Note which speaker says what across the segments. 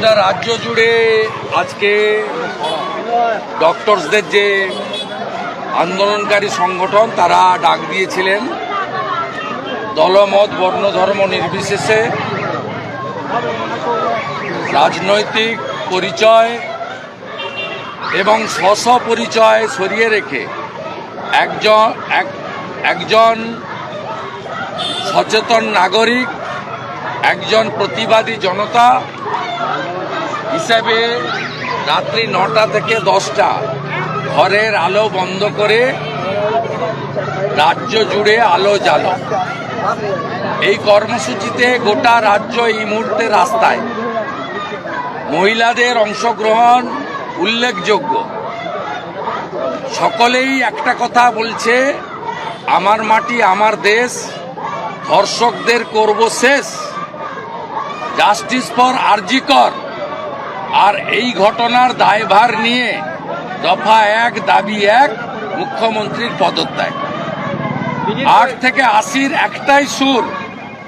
Speaker 1: গোটা রাজ্য জুড়ে আজকে ডক্টরসদের যে আন্দোলনকারী সংগঠন, তারা ডাক দিয়েছিলেন। দলমত, বর্ণ, ধর্ম নির্বিশেষে রাজনৈতিক পরিচয় এবং স্ব পরিচয় সরিয়ে রেখে একজন, এক, একজন সচেতন নাগরিক, একজন প্রতিবাদী জনতা হিসেবে রাত্রি নটা থেকে দশটা ঘরের আলো বন্ধ করে রাজ্য জুড়ে আলো জ্বালো। এই কর্মসূচিতে গোটা রাজ্য এই মুহূর্তে রাস্তায়। মহিলাদের অংশগ্রহণ উল্লেখযোগ্য। সকলেই একটা কথা বলছে, আমার মাটি, আমার দেশ, ধর্ষকদের করব শেষ। জাস্টিস ফর আরজিকর আর এই ঘটনার দায়ভার নিয়ে দফা এক, দাবি এক, মুখ্যমন্ত্রীর পদত্যাগ। আট থেকে আশির একটাই সুর,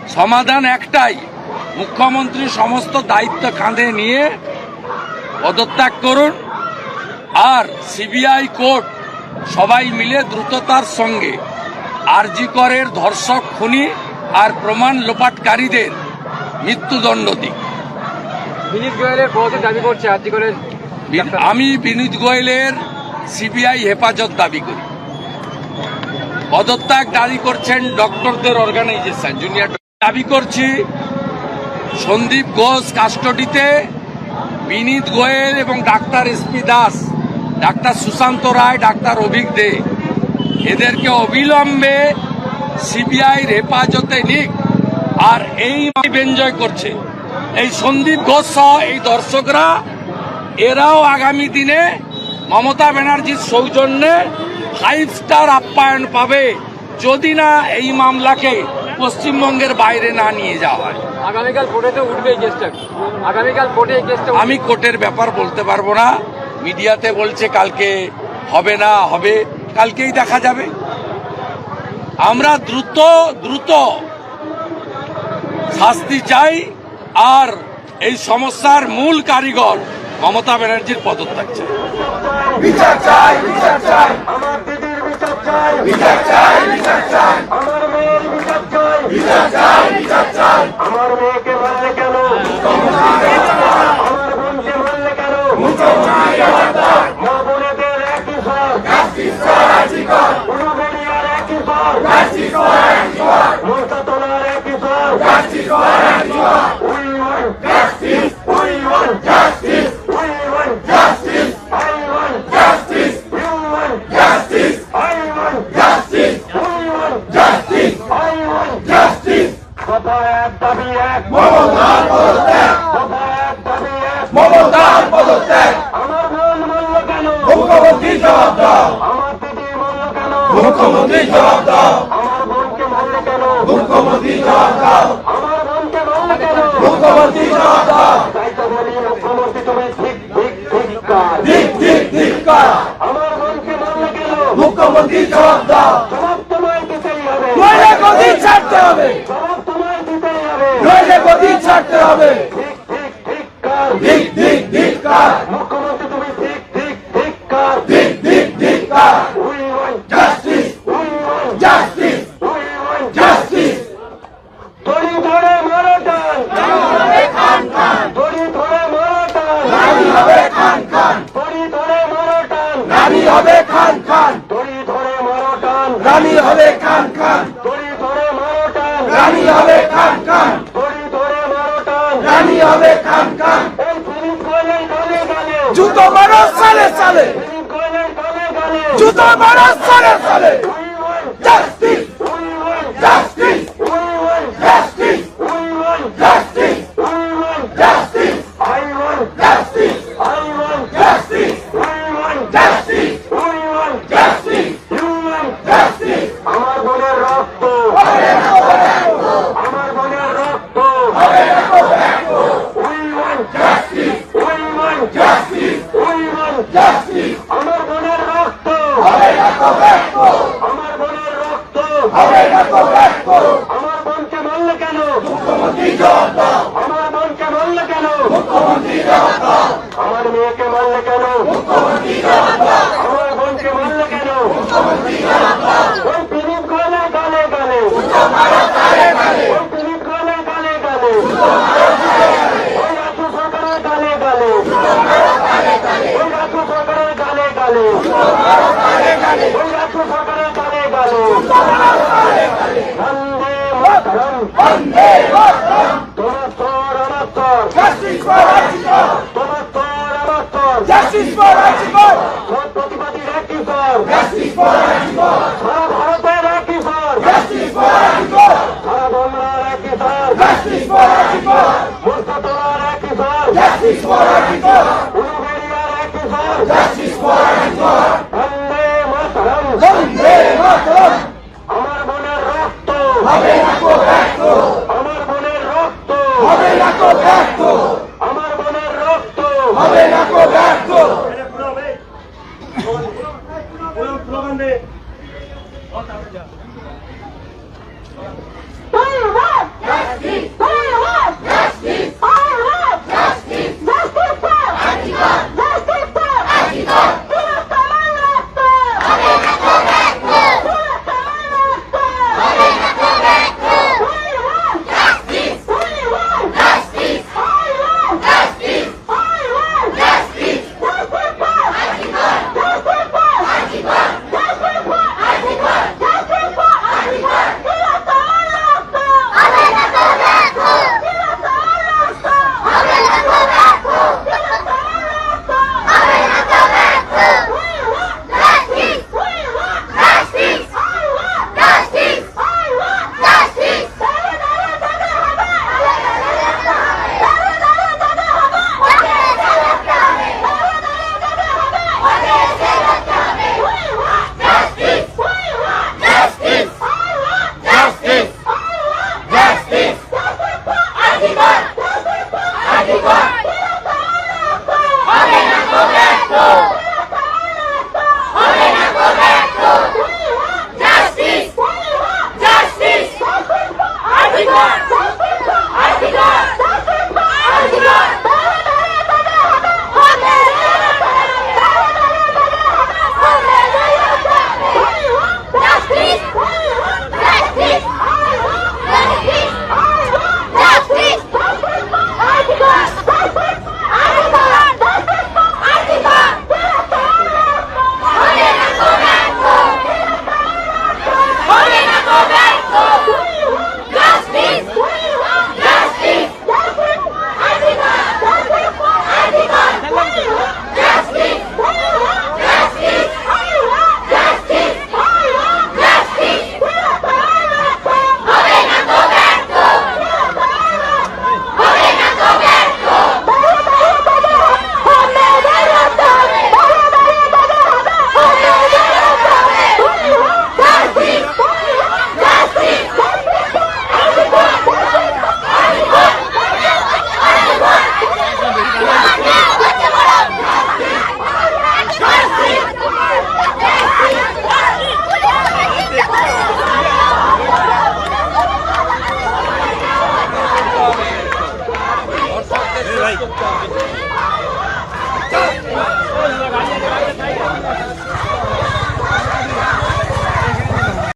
Speaker 1: সমাধান একটাই। মুখ্যমন্ত্রী সমস্ত দায়িত্ব কাঁধে নিয়ে পদত্যাগ করুন। আর সিবিআই কোর্ট সবাই মিলে দ্রুততার সঙ্গে আরজি করের ধর্ষক খুনি আর প্রমাণ লোপাটকারীদের মৃত্যুদণ্ড দিক।
Speaker 2: বিনীত গোয়েলের দাবি করছে আর্জি করে
Speaker 1: আমি বিনীত গোয়েলের সিবিআই হেফাজত দাবি করি। পদত্যাগ দাবি করছেন ডক্টরদের অর্গানাইজেশন জুনিয়র দাবি করছি সন্দীপ ঘোষ কাস্টডিতে বিনীত গোয়েল এবং doctor SP Das doctor Sushanta Roy doctor Abhik De. এদেরকে অবিলম্বে সিবিআইর হেফাজতে নিক। আর এই এনজয় করছে। এই সন্দীপ ঘোষ সহ এই দর্শকরা এরাও আগামী দিনে মমতা ব্যানার্জির সৌজন্যে ফাইভ স্টার আপ্যায়ন পাবে যদি না এই মামলাকে পশ্চিমবঙ্গের বাইরে না নিয়ে যাওয়া হয়।
Speaker 2: আগামীকাল কোর্টে তো উঠবে এই কেসটা। আগামীকাল কোর্টে এই কেসটা
Speaker 1: আমি কোর্টের ব্যাপার বলতে পারব না। মিডিয়াতে বলছে কালকে হবে না হবে কালকেই দেখা যাবে। আমরা দ্রুত দ্রুত শাস্তি চাই। আর এই সমস্যার মূল কারিগর মমতা ব্যানার্জির পদত্যাগ চাই।
Speaker 3: আমার দিদির বিচার চাই
Speaker 4: বিচার চাই বিচার চাই
Speaker 3: আমার মেয়ের বিচার চাই
Speaker 4: বিচার চাই বিচার চাই
Speaker 3: আমার মেয়েকে মারলে কেন আমার বোনকে মারলে কেন মা বোনেদের একই সব
Speaker 4: জাস্টিস ফর আজিকর
Speaker 3: উলুবেড়িয়ার একই সব
Speaker 4: জাস্টিস ফর আজিকর
Speaker 3: মমতাতলার একই সব
Speaker 4: justice for R G Kar
Speaker 3: we want
Speaker 4: justice
Speaker 3: we want
Speaker 4: justice
Speaker 3: we want
Speaker 4: justice
Speaker 3: I want
Speaker 4: justice
Speaker 3: you want
Speaker 4: justice
Speaker 3: I want
Speaker 4: justice
Speaker 3: we want
Speaker 4: justice
Speaker 3: I want
Speaker 4: justice
Speaker 3: কথা এক দাবি এক
Speaker 4: মমতার পদত্যাগ
Speaker 3: কথা এক দাবি এক
Speaker 4: মমতার পদত্যাগ
Speaker 3: আমার বোন বলল কেন
Speaker 4: মুখ্যমন্ত্রী জবাব দাও।
Speaker 3: আমার
Speaker 4: মুখ্যমন্ত্রী জবাব দাও।
Speaker 3: আমার
Speaker 4: মুখ্যমন্ত্রী জবাব দাও। মুখ্যমন্ত্রী জবাব দাও।
Speaker 3: মুখ্যমন্ত্রী তুমি কাজ
Speaker 4: মুখ্যমন্ত্রী জবাব দাও। ছাড়তে হবে।
Speaker 3: জবাব
Speaker 4: ছাড়তে হবে।
Speaker 3: ঠিক ঠিক ঠিক কাজ
Speaker 4: ঠিক ঠিক ঠিক কর
Speaker 3: মুখ্যমন্ত্রী তুমি ঠিক ঠিক ঠিক কাজ
Speaker 4: ঠিক ঠিক ঠিক কর
Speaker 3: we want
Speaker 4: justice
Speaker 3: we want
Speaker 4: justice
Speaker 3: we want
Speaker 4: justice
Speaker 3: দড়ি ধরে মারো টান দড়ি ধরে মারো টান
Speaker 4: রানী হবে খান খান
Speaker 3: দড়ি ধরে মারো টান
Speaker 4: রানী হবে খান খান
Speaker 3: দড়ি ধরে মারো টান
Speaker 4: রানী হবে খান খান
Speaker 3: দড়ি ধরে মারো টান
Speaker 4: রানী হবে খান খান।
Speaker 3: দড়ি ধরে মারো টান
Speaker 4: রানী হবে খান খান। জুতো মারো সালে সালে। জুতো মারো সালে সালে।
Speaker 3: আমার বোনকে মারলে কেন? আমার মেয়েকে মারলে কেন?
Speaker 5: আমার বোনকে মারলে কেন?
Speaker 1: ওই দিলীপ গোলে
Speaker 5: গালে গালে। ওই
Speaker 1: দিলীপ গোলে গালে।
Speaker 5: গালে ওই রাজ্য
Speaker 1: সরকারের গালে গালে।
Speaker 5: ওই রাজ্য
Speaker 1: সরকারের Justice
Speaker 5: for our people!
Speaker 1: Justice for our people!
Speaker 5: Justice for our
Speaker 1: people! Bota a Justice!